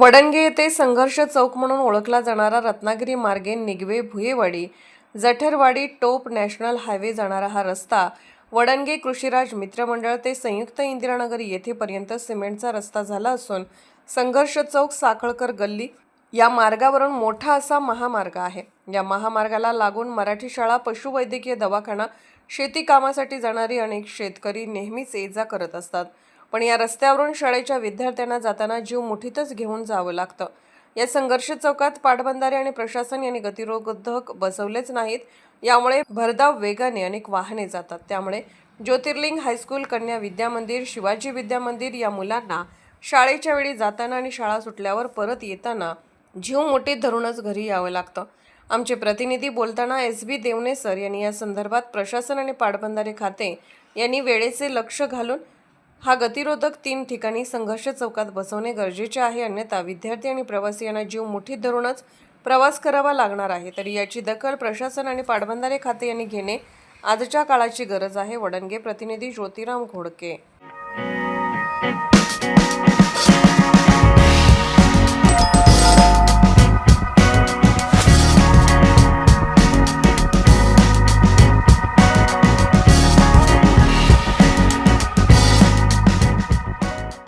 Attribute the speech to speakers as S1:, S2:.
S1: वडणगे येथे संघर्ष चौक म्हणून ओळखला जाणारा रत्नागिरी मार्गे निगवे भुयेवाडी जठरवाडी टोप नॅशनल हायवे जाणारा हा रस्ता वडणगे कृषीराज मित्रमंडळ ते संयुक्त इंदिरानगर येथेपर्यंत सिमेंटचा रस्ता झाला असून संघर्ष चौक साखळकर गल्ली या मार्गावरून मोठा असा महामार्ग आहे. या महामार्गाला लागून मराठी शाळा पशुवैद्यकीय दवाखाना शेती कामासाठी जाणारी अनेक शेतकरी नेहमीच ये जा करत असतात. पण या रस्त्यावरून शाळेच्या विद्यार्थ्यांना जाताना जीव मुठीतच घेऊन जावं लागतं. या संघर्ष चौकात पाटबंधारे आणि प्रशासन यांनी गतिरोधक बसवलेच नाहीत. यामुळे भरधाव वेगाने अनेक वाहने जातात. त्यामुळे ज्योतिर्लिंग हायस्कूल कन्या विद्या मंदिर शिवाजी विद्या मंदिर या मुलांना शाळेच्या वेळी जाताना आणि शाळा सुटल्यावर परत येताना जीव मुठीत धरूनच घरी यावं लागतं. आमचे प्रतिनिधी बोलताना एस बी देवणे सर यांनी या संदर्भात प्रशासन आणि पाटबंधारे खाते यांनी वेळेचे लक्ष घालून हा गतिरोधक तीन ठिकाणी संघर्ष चौकात बसवणे गरजेचे आहे. अन्यथा विद्यार्थी आणि प्रवासी यांना जीव मुठीत धरूनच प्रवास करावा लागणार आहे. तरी याची दखल प्रशासन आणि पाटबंधारे खाते यांनी घेणे आजच्या काळाची गरज आहे. वडणगे प्रतिनिधी ज्योतिराम घोडके.